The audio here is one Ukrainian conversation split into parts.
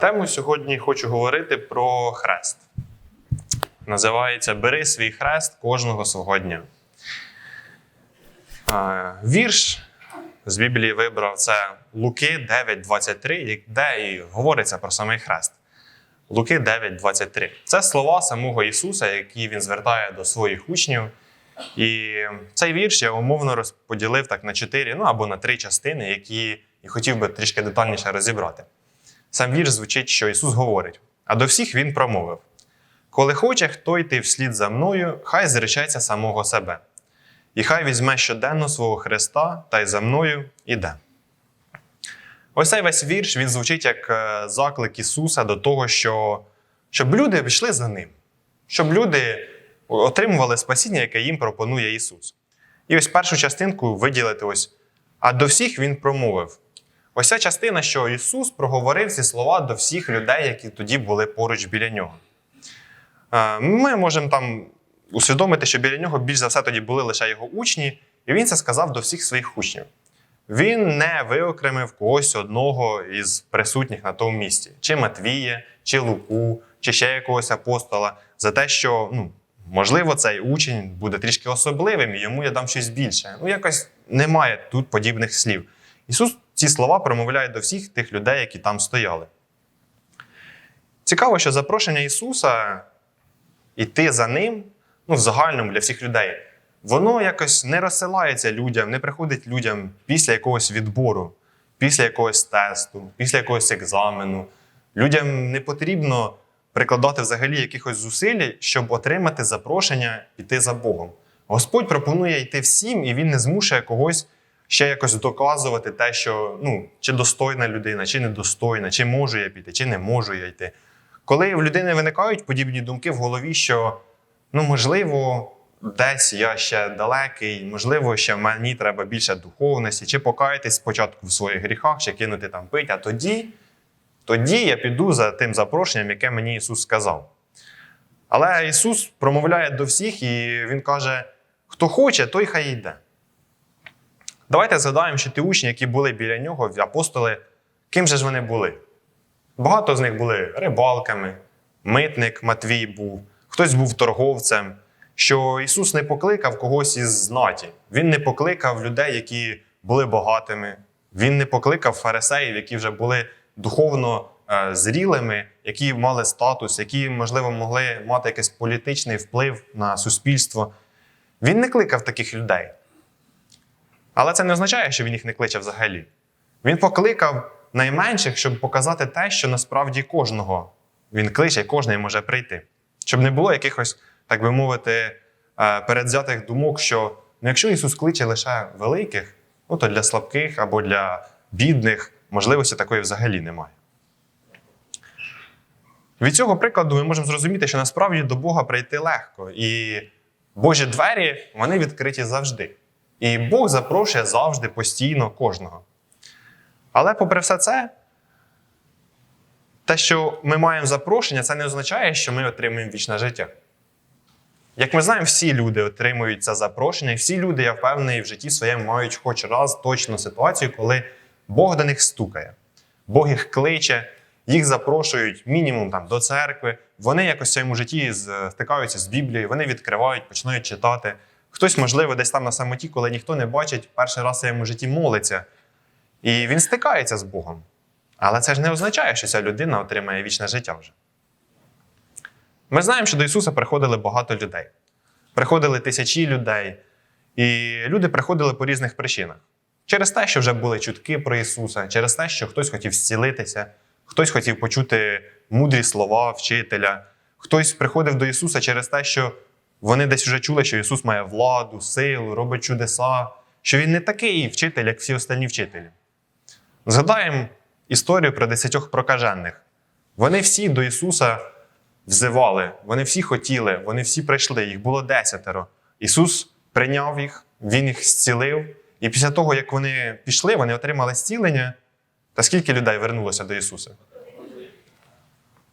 Тему сьогодні хочу говорити про хрест. Називається Бери свій хрест кожного свого дня. Вірш з Біблії вибрав це Луки 9.23, де і говориться про самий хрест. Луки 9.23. Це слова самого Ісуса, які він звертає до своїх учнів. І цей вірш я умовно розподілив так на чотири, ну або на три частини, які і хотів би трішки детальніше розібрати. Сам вірш звучить, що Ісус говорить, а до всіх Він промовив: Коли хоче хто йти вслід за мною, хай зречеться самого себе, і хай візьме щоденно свого Христа та й за мною іде. Ось цей весь вірш він звучить як е, заклик Ісуса до того, що, щоб люди пішли за Ним, щоб люди отримували спасіння, яке їм пропонує Ісус. І ось першу частинку виділити ось. А до всіх Він промовив. Ось ця частина, що Ісус проговорив ці слова до всіх людей, які тоді були поруч біля нього. Е, Ми можемо там усвідомити, що біля нього більш за все тоді були лише його учні, і він це сказав до всіх своїх учнів. Він не виокремив когось одного із присутніх на тому місці: чи Матвія, чи Луку, чи ще якогось апостола, за те, що ну, можливо цей учень буде трішки особливим, і йому я дам щось більше. Ну, якось немає тут подібних слів. Ісус ці слова промовляє до всіх тих людей, які там стояли. Цікаво, що запрошення Ісуса іти за ним, ну, в загальному для всіх людей, воно якось не розсилається людям, не приходить людям після якогось відбору, після якогось тесту, після якогось екзамену. Людям не потрібно прикладати взагалі якихось зусиль, щоб отримати запрошення йти за Богом. Господь пропонує йти всім, і Він не змушує когось ще якось доказувати те, що ну, чи достойна людина, чи недостойна, чи можу я піти, чи не можу я йти. Коли в людини виникають подібні думки в голові, що ну, можливо, десь я ще далекий, можливо, ще мені треба більше духовності, чи покаятись спочатку в своїх гріхах, чи кинути там пить, а тоді, тоді я піду за тим запрошенням, яке мені Ісус сказав. Але Ісус промовляє до всіх, і Він каже: хто хоче, той хай йде. Давайте згадаємо, що ті учні, які були біля нього, апостоли, ким же ж вони були? Багато з них були рибалками, митник Матвій був, хтось був торговцем. Що Ісус не покликав когось із знаті. Він не покликав людей, які були багатими. Він не покликав фарисеїв, які вже були духовно е, зрілими, які мали статус, які, можливо, могли мати якийсь політичний вплив на суспільство. Він не кликав таких людей. Але це не означає, що він їх не кличе взагалі. Він покликав найменших, щоб показати те, що насправді кожного він кличе, і кожен може прийти. Щоб не було якихось, так би мовити, е, передзятих думок, що ну, якщо Ісус кличе лише великих, ну то для слабких або для бідних можливості такої взагалі немає. Від цього прикладу ми можемо зрозуміти, що насправді до Бога прийти легко, і Божі двері вони відкриті завжди. І Бог запрошує завжди постійно кожного. Але, попри все це, те, що ми маємо запрошення, це не означає, що ми отримуємо вічне життя. Як ми знаємо, всі люди отримують це запрошення, і всі люди, я впевнений, в житті своєму мають хоч раз точну ситуацію, коли Бог до них стукає, Бог їх кличе, їх запрошують мінімум там, до церкви. Вони якось в своєму житті стикаються з Біблією, вони відкривають, починають читати. Хтось, можливо, десь там на самоті, коли ніхто не бачить, перший раз в своєму житті молиться. І він стикається з Богом. Але це ж не означає, що ця людина отримає вічне життя вже. Ми знаємо, що до Ісуса приходили багато людей. Приходили тисячі людей. І люди приходили по різних причинах. Через те, що вже були чутки про Ісуса, через те, що хтось хотів зцілитися, хтось хотів почути мудрі слова вчителя, хтось приходив до Ісуса через те, що вони десь вже чули, що Ісус має владу, силу, робить чудеса, що Він не такий вчитель, як всі остальні вчителі. Згадаємо історію про десятьох прокажених. Вони всі до Ісуса взивали, вони всі хотіли, вони всі прийшли, їх було десятеро. Ісус прийняв їх, Він їх зцілив. І після того, як вони пішли, вони отримали зцілення. Та скільки людей вернулося до Ісуса?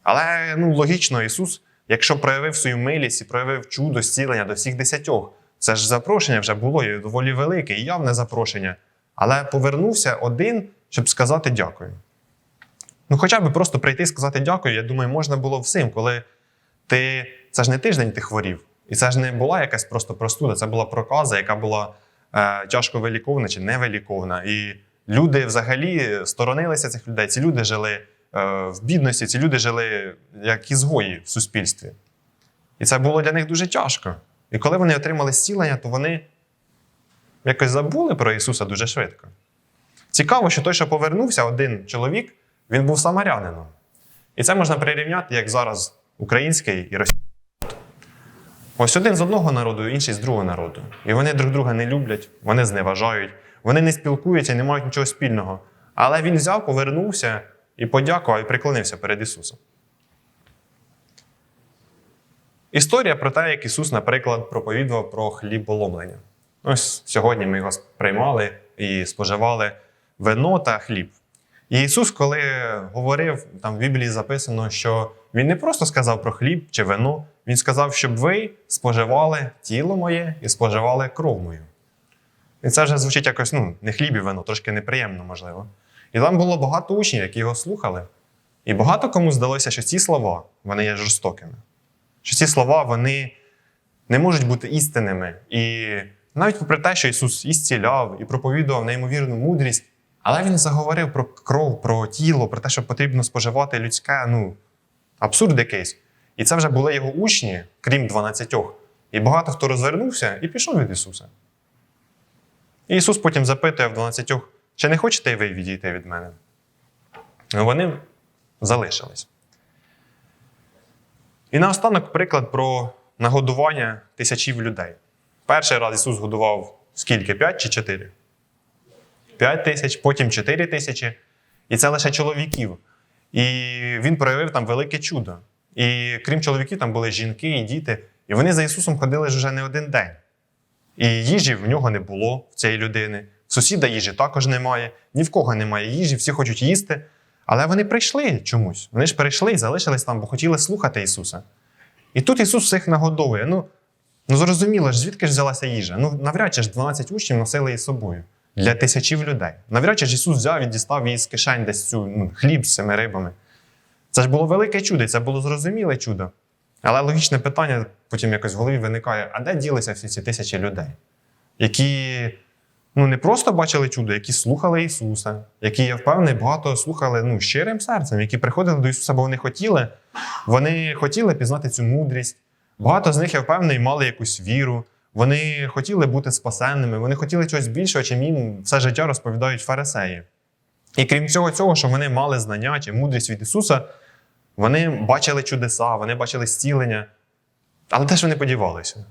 Але ну, логічно, Ісус, якщо проявив свою милість і проявив чудо зцілення до всіх десятьох, це ж запрошення вже було і доволі велике, і явне запрошення. Але повернувся один, щоб сказати дякую. Ну, хоча б просто прийти і сказати дякую, я думаю, можна було всім, коли ти. Це ж не тиждень ти хворів. І це ж не була якась просто простуда, це була проказа, яка була е, тяжко вилікована чи невилікована. І люди взагалі сторонилися цих людей. Ці люди жили в бідності, ці люди жили як ізгої в суспільстві. І це було для них дуже тяжко. І коли вони отримали зцілення, то вони якось забули про Ісуса дуже швидко. Цікаво, що той, що повернувся, один чоловік, він був самарянином. І це можна прирівняти, як зараз український і російський. народ. Ось один з одного народу, інший з другого народу. І вони друг друга не люблять, вони зневажають, вони не спілкуються і не мають нічого спільного. Але він взяв, повернувся і подякував, і преклонився перед Ісусом. Історія про те, як Ісус, наприклад, проповідував про хліболомлення. Ось сьогодні ми його приймали і споживали вино та хліб. І Ісус, коли говорив, там в Біблії записано, що Він не просто сказав про хліб чи вино, Він сказав, щоб ви споживали тіло моє і споживали кров мою. І це вже звучить якось ну, не хліб і вино, трошки неприємно, можливо. І там було багато учнів, які його слухали. І багато кому здалося, що ці слова вони є жорстокими. Що ці слова вони не можуть бути істинними. І навіть попри те, що Ісус і і проповідував неймовірну мудрість, але Він заговорив про кров, про тіло, про те, що потрібно споживати людське, ну, абсурд якийсь. І це вже були його учні, крім 12. І багато хто розвернувся і пішов від Ісуса. І Ісус потім запитує в 12, чи не хочете ви відійти від мене? Вони залишились. І наостанок приклад про нагодування тисячів людей. Перший раз Ісус годував скільки? 5 чи 4? 5 тисяч, потім 4 тисячі. І це лише чоловіків. І він проявив там велике чудо. І крім чоловіків, там були жінки і діти. І вони за Ісусом ходили вже не один день. І їжі в нього не було в цієї людини. Сусіда їжі також немає, ні в кого немає їжі, всі хочуть їсти. Але вони прийшли чомусь. Вони ж прийшли і залишились там, бо хотіли слухати Ісуса. І тут Ісус всіх нагодовує. Ну, ну зрозуміло ж, звідки ж взялася їжа? Ну, навряд чи ж 12 учнів носили її собою для тисячів людей. Навряд чи ж Ісус взяв і дістав її з кишень десь цю ну, хліб з цими рибами. Це ж було велике чудо, це було зрозуміле чудо. Але логічне питання потім якось в голові виникає: а де ділися всі ці тисячі людей, які ну, не просто бачили чудо, які слухали Ісуса, які, я впевнений, багато слухали ну, щирим серцем, які приходили до Ісуса, бо вони хотіли, вони хотіли пізнати цю мудрість. Багато з них, я впевнений, мали якусь віру. Вони хотіли бути спасенними, вони хотіли чогось більшого, чим їм все життя розповідають фарисеї. І крім цього, цього, що вони мали знання чи мудрість від Ісуса, вони бачили чудеса, вони бачили зцілення. Але де ж вони подівалися?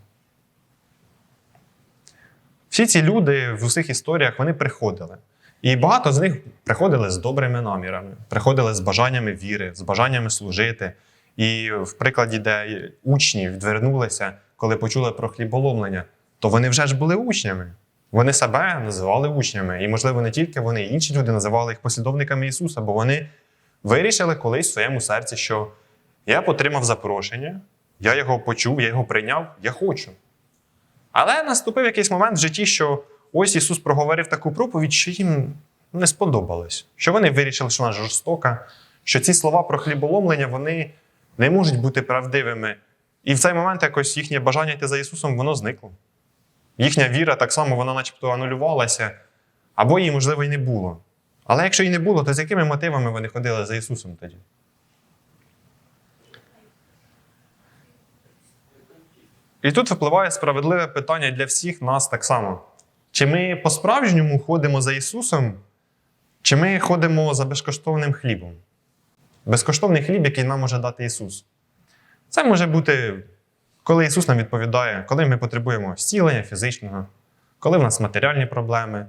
Всі ці люди в усіх історіях вони приходили. І багато з них приходили з добрими намірами, приходили з бажаннями віри, з бажаннями служити. І в прикладі, де учні відвернулися, коли почули про хліболомлення, то вони вже ж були учнями. Вони себе називали учнями. І, можливо, не тільки вони, інші люди називали їх послідовниками Ісуса, бо вони вирішили колись в своєму серці, що я отримав запрошення, я його почув, я його прийняв, я хочу. Але наступив якийсь момент в житті, що ось Ісус проговорив таку проповідь, що їм не сподобалось. Що вони вирішили, що вона жорстока, що ці слова про хліболомлення вони не можуть бути правдивими. І в цей момент якось їхнє бажання йти за Ісусом, воно зникло. Їхня віра так само вона начебто анулювалася, або її, можливо, і не було. Але якщо її не було, то з якими мотивами вони ходили за Ісусом тоді? І тут випливає справедливе питання для всіх нас так само. Чи ми по-справжньому ходимо за Ісусом, чи ми ходимо за безкоштовним хлібом? Безкоштовний хліб, який нам може дати Ісус. Це може бути, коли Ісус нам відповідає, коли ми потребуємо зцілення фізичного, коли в нас матеріальні проблеми,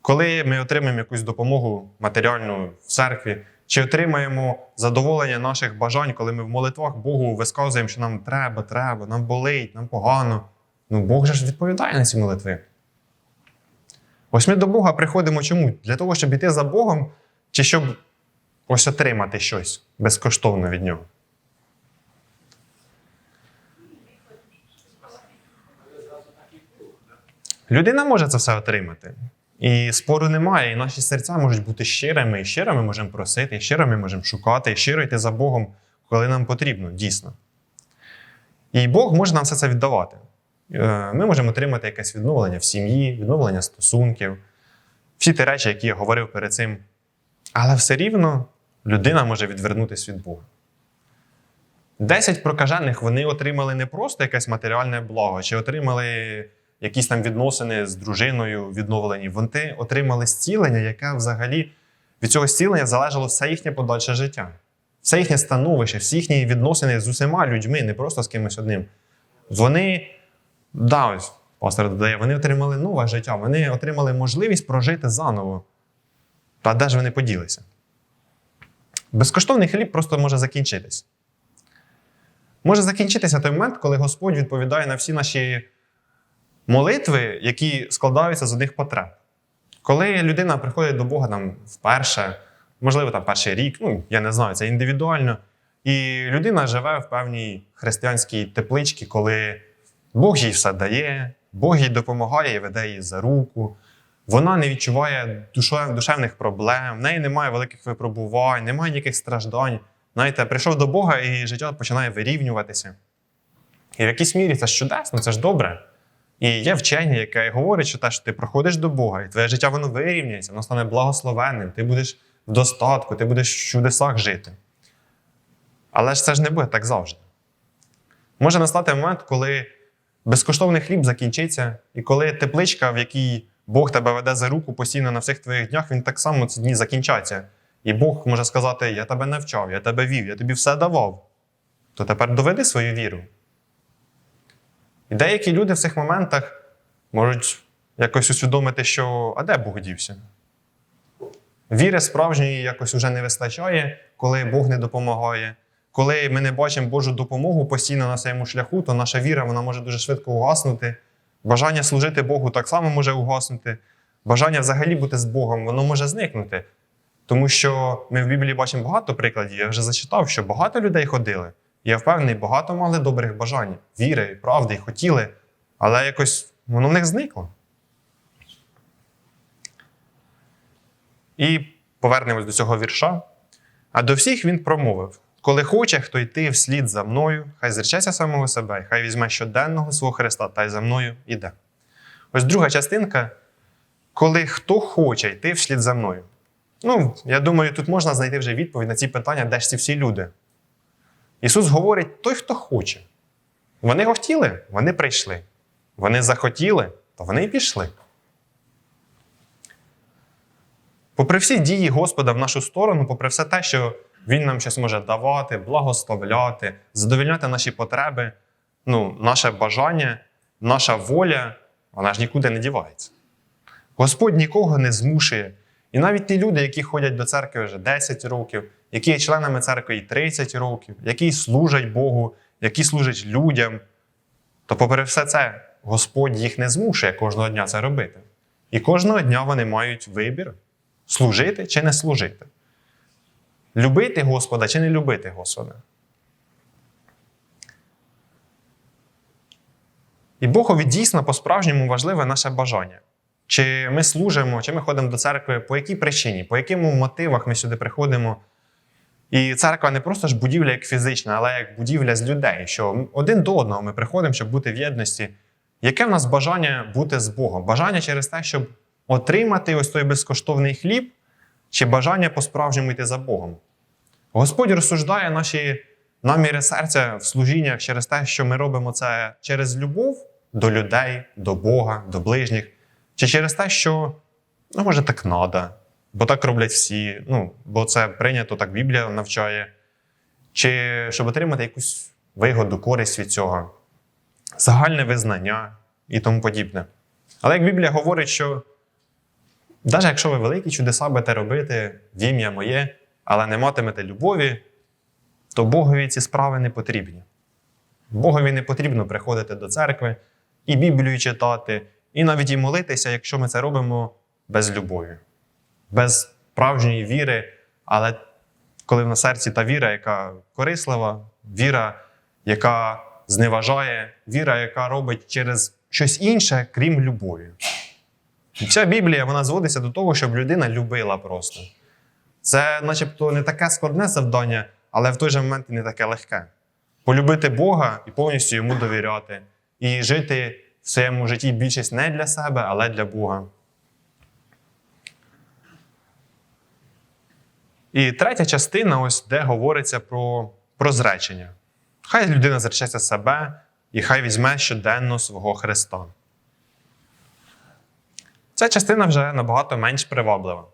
коли ми отримаємо якусь допомогу матеріальну в церкві, чи отримаємо задоволення наших бажань, коли ми в молитвах Богу висказуємо, що нам треба, треба, нам болить, нам погано. Ну, Бог же ж відповідає на ці молитви. Ось ми до Бога приходимо чому? Для того, щоб йти за Богом, чи щоб ось отримати щось безкоштовно від нього. Людина може це все отримати. І спору немає, і наші серця можуть бути щирими, і щиро ми можемо просити, і щиро ми можемо шукати, і щиро йти за Богом, коли нам потрібно, дійсно. І Бог може нам все це віддавати. Е, Ми можемо отримати якесь відновлення в сім'ї, відновлення стосунків, всі ті речі, які я говорив перед цим. Але все рівно людина може відвернутися від Бога. Десять прокажених вони отримали не просто якесь матеріальне благо, чи отримали якісь там відносини з дружиною відновлені. Вони отримали зцілення, яке взагалі від цього зцілення залежало все їхнє подальше життя, все їхнє становище, всі їхні відносини з усіма людьми, не просто з кимось одним. Вони, да, ось пастор додає, вони отримали нове життя, вони отримали можливість прожити заново. Та де ж вони поділися? Безкоштовний хліб просто може закінчитись. Може закінчитися той момент, коли Господь відповідає на всі наші молитви, які складаються з одних потреб. Коли людина приходить до Бога там вперше, можливо, там перший рік, ну я не знаю, це індивідуально. І людина живе в певній християнській тепличці, коли Бог їй все дає, Бог їй допомагає і веде її за руку. Вона не відчуває душевних проблем, в неї немає великих випробувань, немає ніяких страждань. Знаєте, прийшов до Бога і життя починає вирівнюватися. І в якійсь мірі це ж чудесно, це ж добре. І є вчення, яке говорить, що те, що ти проходиш до Бога, і твоє життя воно вирівняється, воно стане благословенним, ти будеш в достатку, ти будеш в чудесах жити. Але ж це ж не буде так завжди. Може настати момент, коли безкоштовний хліб закінчиться, і коли тепличка, в якій Бог тебе веде за руку постійно на всіх твоїх днях, він так само ці дні закінчаться. І Бог може сказати: Я тебе навчав, я тебе вів, я тобі все давав. То тепер доведи свою віру. І деякі люди в цих моментах можуть якось усвідомити, що а де Бог дівся? Віри справжньої якось уже не вистачає, коли Бог не допомагає. Коли ми не бачимо Божу допомогу постійно на своєму шляху, то наша віра вона може дуже швидко угаснути. Бажання служити Богу так само може угаснути. Бажання взагалі бути з Богом, воно може зникнути. Тому що ми в Біблії бачимо багато прикладів. Я вже зачитав, що багато людей ходили. Я впевнений, багато мали добрих бажань, віри, правди, і хотіли, але якось воно в них зникло. І повернемось до цього вірша. А до всіх він промовив: коли хоче хто йти вслід за мною, хай зречеться самого себе, хай візьме щоденного свого Христа та й за мною іде. Ось друга частинка, коли хто хоче йти вслід за мною. Ну, я думаю, тут можна знайти вже відповідь на ці питання, де ж ці всі люди. Ісус говорить: той, хто хоче. Вони хотіли, вони прийшли. Вони захотіли, то вони і пішли. Попри всі дії Господа в нашу сторону, попри все те, що Він нам щось може давати, благословляти, задовольняти наші потреби, ну, наше бажання, наша воля, вона ж нікуди не дівається. Господь нікого не змушує. І навіть ті люди, які ходять до церкви вже 10 років, які є членами церкви і 30 років, які служать Богу, які служать людям, то, попри все це, Господь їх не змушує кожного дня це робити. І кожного дня вони мають вибір служити чи не служити. Любити Господа чи не любити Господа. І Богові дійсно по-справжньому важливе наше бажання. Чи ми служимо, чи ми ходимо до церкви, по якій причині, по яким мотивах ми сюди приходимо. І церква не просто ж будівля як фізична, але як будівля з людей, що один до одного ми приходимо, щоб бути в єдності. Яке в нас бажання бути з Богом? Бажання через те, щоб отримати ось той безкоштовний хліб, чи бажання по-справжньому йти за Богом? Господь розсуждає наші наміри серця в служіннях через те, що ми робимо це через любов до людей, до Бога, до ближніх, чи через те, що ну, може так надо, бо так роблять всі, ну, бо це прийнято, так Біблія навчає, чи щоб отримати якусь вигоду, користь від цього, загальне визнання і тому подібне. Але як Біблія говорить, що навіть якщо ви великі чудеса будете робити в ім'я моє, але не матимете любові, то Богові ці справи не потрібні. Богові не потрібно приходити до церкви і Біблію читати, і навіть і молитися, якщо ми це робимо без любові, без справжньої віри, але коли на серці та віра, яка корислива, віра, яка зневажає, віра, яка робить через щось інше, крім любові. І вся Біблія вона зводиться до того, щоб людина любила просто. Це, начебто, не таке складне завдання, але в той же момент і не таке легке. Полюбити Бога і повністю йому довіряти, і жити в своєму житті більшість не для себе, але для Бога. І третя частина, ось де говориться про, про зречення. Хай людина зречеться себе і хай візьме щоденно свого Христа. Ця частина вже набагато менш приваблива.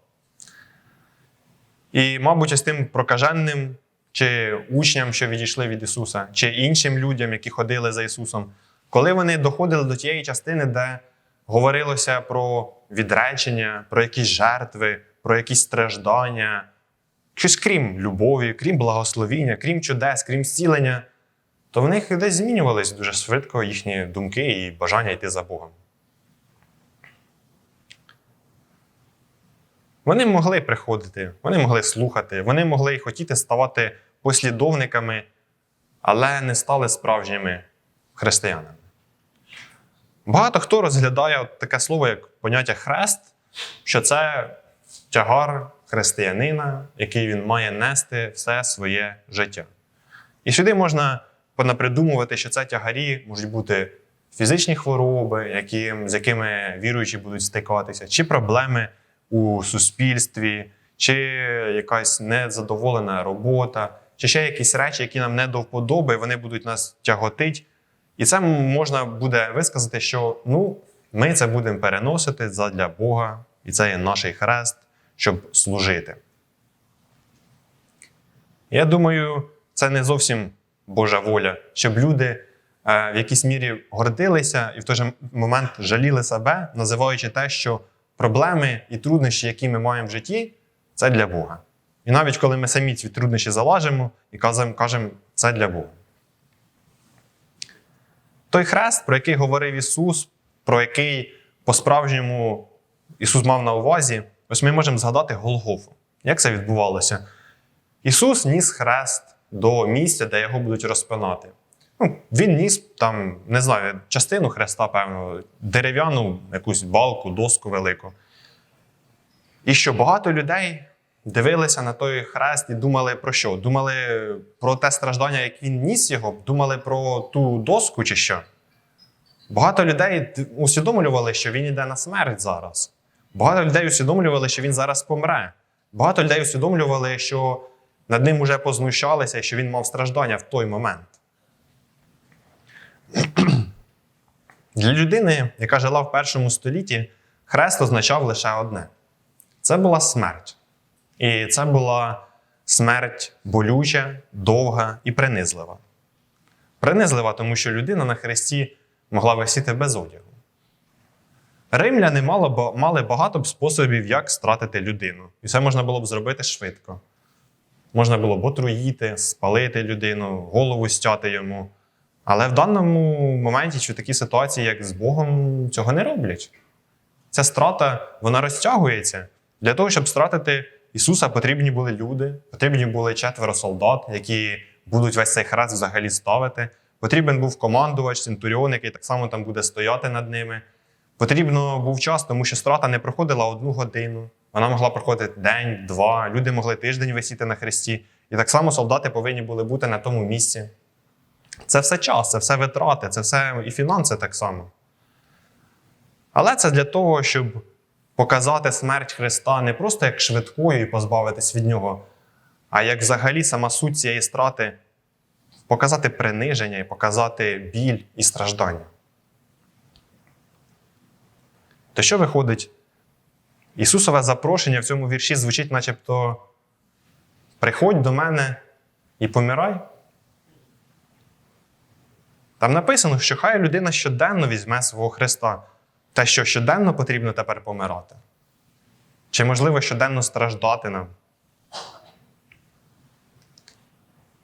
І, мабуть, із тим прокаженним, чи учням, що відійшли від Ісуса, чи іншим людям, які ходили за Ісусом, коли вони доходили до тієї частини, де говорилося про відречення, про якісь жертви, про якісь страждання, щось крім любові, крім благословіння, крім чудес, крім зцілення, то в них десь змінювались дуже швидко їхні думки і бажання йти за Богом. Вони могли приходити, вони могли слухати, вони могли й хотіти ставати послідовниками, але не стали справжніми християнами. Багато хто розглядає таке слово, як поняття хрест, що це тягар християнина, який він має нести все своє життя. І сюди можна понапридумувати, що це тягарі можуть бути фізичні хвороби, які, з якими віруючі будуть стикатися, чи проблеми у суспільстві, чи якась незадоволена робота, чи ще якісь речі, які нам не до вподоби, вони будуть нас тяготить. І це можна буде висказати, що ну, ми це будемо переносити задля Бога, і це є наш хрест, щоб служити. Я думаю, це не зовсім Божа воля, щоб люди е, в якійсь мірі гордилися і в той же момент жаліли себе, називаючи те, що проблеми і труднощі, які ми маємо в житті, це для Бога. І навіть коли ми самі ці труднощі залажимо і кажемо, кажемо це для Бога. Той хрест, про який говорив Ісус, про який по-справжньому Ісус мав на увазі, ось ми можемо згадати Голгофу. Як це відбувалося? Ісус ніс хрест до місця, де його будуть розпинати. Ну, Він ніс там, не знаю, частину хреста, певно, дерев'яну якусь балку, доску велику. І що багато людей дивилися на той хрест і думали про що? Думали про те страждання, як він ніс його, думали про ту доску чи що. Багато людей усвідомлювали, що він йде на смерть зараз. Багато людей усвідомлювали, що він зараз помре. Багато людей усвідомлювали, що над ним уже познущалися і що він мав страждання в той момент. Для людини, яка жила в першому столітті, хрест означав лише одне: це була смерть. І це була смерть болюча, довга і принизлива. Принизлива, тому що людина на хресті могла висіти без одягу. Римляни мали багато б способів, як стратити людину. І це можна було б зробити швидко. Можна було б отруїти, спалити людину, голову стяти йому. Але в даному моменті, чи в такій ситуації, як з Богом, цього не роблять. Ця страта вона розтягується. Для того, щоб стратити Ісуса, потрібні були люди, потрібні були четверо солдат, які будуть весь цей хрест взагалі ставити. Потрібен був командувач, центуріон, який так само там буде стояти над ними. Потрібно був час, тому що страта не проходила одну годину. Вона могла проходити день, два. Люди могли тиждень висіти на хресті. І так само солдати повинні були бути на тому місці. Це все час, це все витрати, це все і фінанси так само. Але це для того, щоб показати смерть Христа не просто як швидкою і позбавитись від нього, а як взагалі сама суть цієї страти показати приниження і показати біль і страждання. То що виходить? Ісусове запрошення в цьому вірші звучить, начебто: приходь до мене і помирай. Там написано, що хай людина щоденно візьме свого Христа. Те, що щоденно потрібно тепер помирати. Чи можливо щоденно страждати нам?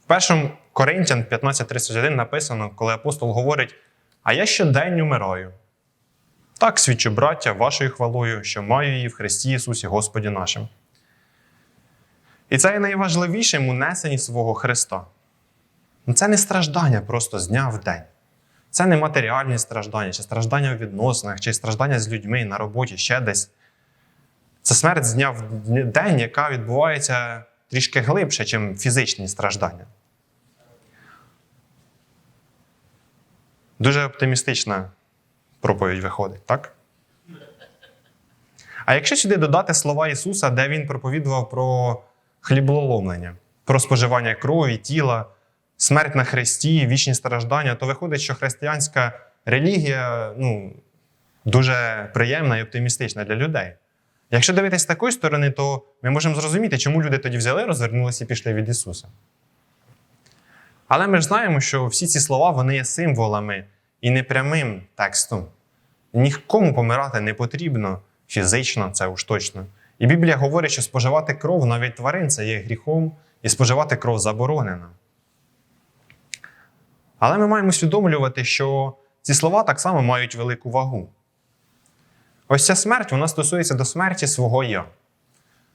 В першому Коринтян 15.31 написано, коли апостол говорить: А я щодень умираю. Так свідчу, браття, вашою хвалою, що маю її в Христі Ісусі Господі нашим. І це є найважливішим у несенні свого Христа. Це не страждання просто з дня в день. Це не матеріальні страждання, чи страждання в відносинах, чи страждання з людьми на роботі, ще десь. Це смерть з дня в день, яка відбувається трішки глибше, ніж фізичні страждання. Дуже оптимістична проповідь виходить, так? А якщо сюди додати слова Ісуса, де Він проповідував про хліблоломлення, про споживання крові, тіла, смерть на хресті, вічні страждання, то виходить, що християнська релігія ну, дуже приємна і оптимістична для людей. Якщо дивитися з такої сторони, то ми можемо зрозуміти, чому люди тоді взяли, розвернулися і пішли від Ісуса. Але ми ж знаємо, що всі ці слова вони є символами і непрямим текстом. Нікому помирати не потрібно фізично, це уж точно. І Біблія говорить, що споживати кров навіть тварин це є гріхом, і споживати кров заборонено. Але ми маємо усвідомлювати, що ці слова так само мають велику вагу. Ось ця смерть вона стосується до смерті свого я,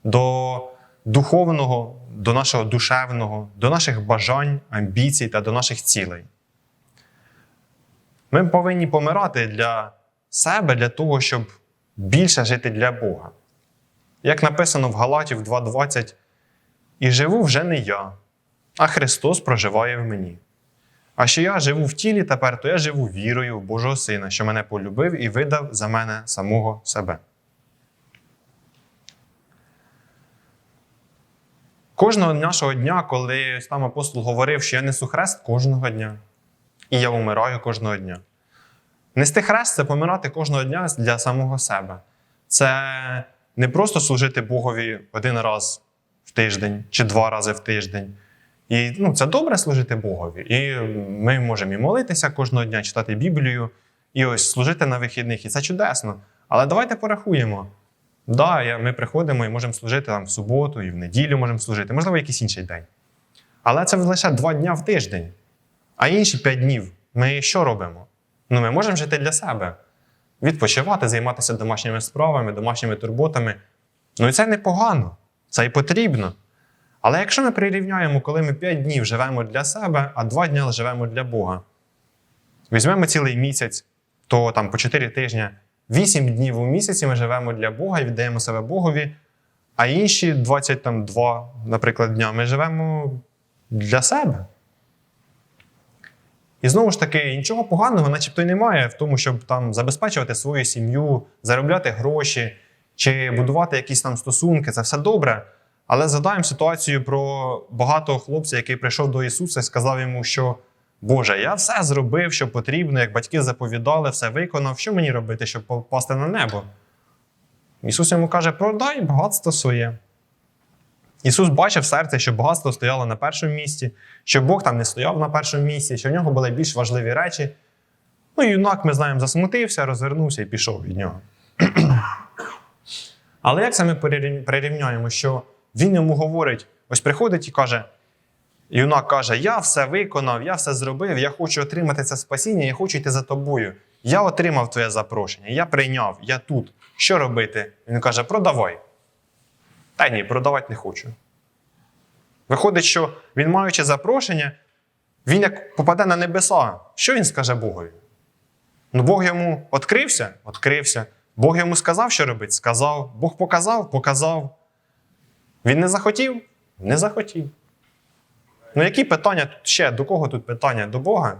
до духовного, до нашого душевного, до наших бажань, амбіцій та до наших цілей. Ми повинні помирати для себе, для того, щоб більше жити для Бога. Як написано в Галатів 2:20, і живу вже не я, а Христос проживає в мені. А що я живу в тілі тепер, то я живу вірою в Божого Сина, що мене полюбив і видав за мене самого себе. Кожного нашого дня, коли ось там апостол говорив, що я несу хрест кожного дня, і я вмираю кожного дня. Нести хрест це помирати кожного дня для самого себе. Це не просто служити Богові один раз в тиждень чи два рази в тиждень. І ну, це добре служити Богові. І ми можемо і молитися кожного дня, читати Біблію, і ось служити на вихідних. І це чудесно. Але давайте порахуємо. Да, я- ми приходимо і можемо служити там в суботу, і в неділю можемо служити, можливо, якийсь інший день. Але це лише два дня в тиждень. А інші п'ять днів ми що робимо? Ну, ми можемо жити для себе, відпочивати, займатися домашніми справами, домашніми турботами. Ну і це непогано, це і потрібно. Але якщо ми прирівняємо, коли ми 5 днів живемо для себе, а 2 дні живемо для Бога, візьмемо цілий місяць, то там по 4 тижні, 8 днів у місяці ми живемо для Бога і віддаємо себе Богові, а інші 22, наприклад, дня ми живемо для себе. І знову ж таки, нічого поганого, начебто, й немає в тому, щоб там забезпечувати свою сім'ю, заробляти гроші чи будувати якісь там стосунки. Це все добре. Але згадаємо ситуацію про багатого хлопця, який прийшов до Ісуса і сказав йому, що Боже, я все зробив, що потрібно, як батьки заповідали, все виконав. Що мені робити, щоб попасти на небо? Ісус йому каже: продай багатство своє. Ісус бачив в серці, що багатство стояло на першому місці, що Бог там не стояв на першому місці, що в нього були більш важливі речі. Ну, юнак, ми знаємо, засмутився, розвернувся і пішов від нього. Але як це ми прирівняємо, що він йому говорить: ось приходить і каже: юнак каже: Я все виконав, я все зробив, я хочу отримати це спасіння, я хочу йти за тобою. Я отримав твоє запрошення, я прийняв, я тут. Що робити? Він каже: продавай. Та ні, продавати не хочу. Виходить, що він, маючи запрошення, він як попаде на небеса. Що він скаже Богові? Ну, Бог йому відкрився? Відкрився. Бог йому сказав, що робити? Сказав. Бог показав, показав. Він не захотів? Не захотів. Ну, які питання тут ще? До кого тут питання? До Бога?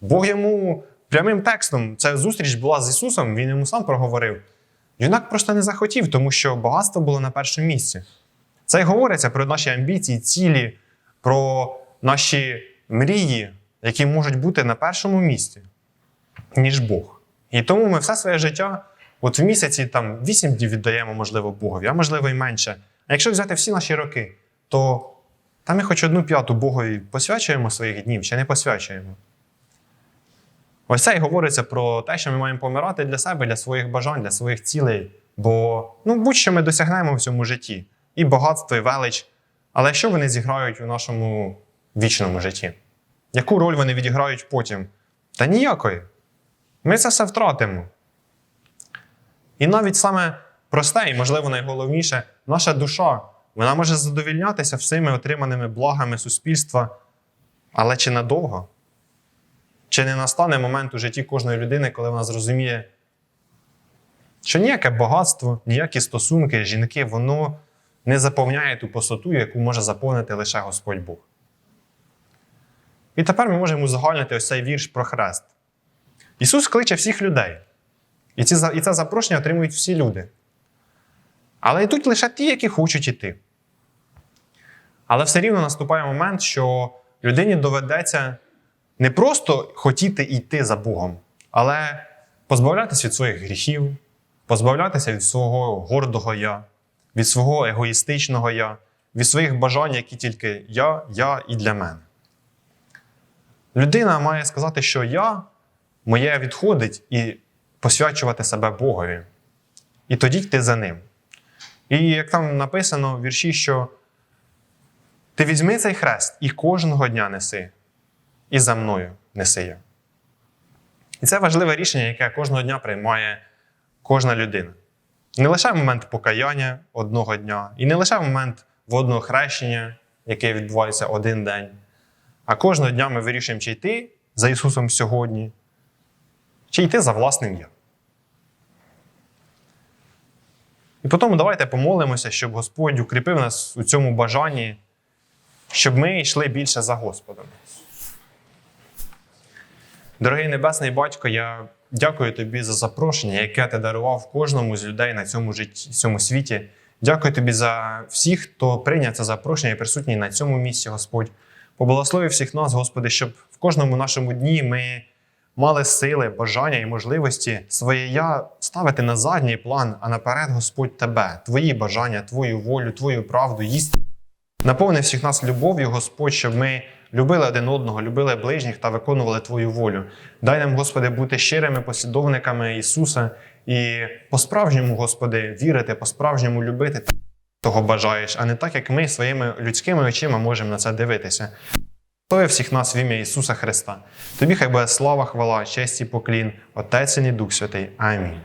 Бог йому прямим текстом, ця зустріч була з Ісусом, він йому сам проговорив. Юнак просто не захотів, тому що багатство було на першому місці. Це й говориться про наші амбіції, цілі, про наші мрії, які можуть бути на першому місці, ніж Бог. І тому ми все своє життя, от в місяці там 8 днів віддаємо, можливо, Богові, а можливо і менше. А якщо взяти всі наші роки, то там ми хоч одну п'яту Богові посвячуємо своїх днів чи не посвячуємо. Ось це і говориться про те, що ми маємо помирати для себе, для своїх бажань, для своїх цілей. Бо ну, будь-що ми досягнемо в цьому житті. І багатство, і велич. Але що вони зіграють у нашому вічному житті? Яку роль вони відіграють потім? Та ніякої. Ми це все втратимо. І навіть саме просте, і, можливо, найголовніше, наша душа, вона може задовільнятися всіми отриманими благами суспільства, але чи надовго? чи не настане момент у житті кожної людини, коли вона зрозуміє, що ніяке багатство, ніякі стосунки, жінки, воно не заповняє ту посоту, яку може заповнити лише Господь Бог. І тепер ми можемо узагальнити ось цей вірш про хрест. Ісус кличе всіх людей. І, це запрошення отримують всі люди. Але йдуть лише ті, які хочуть іти. Але все рівно наступає момент, що людині доведеться не просто хотіти йти за Богом, але позбавлятися від своїх гріхів, позбавлятися від свого гордого я, від свого егоїстичного я, від своїх бажань, які тільки я, я і для мене. Людина має сказати, що я моє відходить і посвячувати себе Богові. І тоді йти за ним. І як там написано в вірші, що ти візьми цей хрест і кожного дня неси, і за мною неси його. І це важливе рішення, яке кожного дня приймає кожна людина. Не лише в момент покаяння одного дня, і не лише в момент водного хрещення, яке відбувається один день, а кожного дня ми вирішуємо, чи йти за Ісусом сьогодні, чи йти за власним я. І тому давайте помолимося, щоб Господь укріпив нас у цьому бажанні, щоб ми йшли більше за Господом. Дорогий Небесний Батько, я дякую тобі за запрошення, яке ти дарував кожному з людей на цьому житті, цьому світі. Дякую тобі за всіх, хто прийняв це запрошення і присутній на цьому місці, Господь. Поблагослови всіх нас, Господи, щоб в кожному нашому дні ми мали сили, бажання і можливості своє я ставити на задній план, а наперед, Господь, тебе, твої бажання, твою волю, твою правду, їсти. Наповни всіх нас любов'ю, Господь, щоб ми любили один одного, любили ближніх та виконували Твою волю. Дай нам, Господи, бути щирими послідовниками Ісуса і по-справжньому, Господи, вірити, по-справжньому любити того бажаєш, а не так, як ми своїми людськими очима можемо на це дивитися. Благослови всіх нас в ім'я Ісуса Христа. Тобі хай буде слава, хвала, честь і поклін, Отець і Дух Святий. Амінь.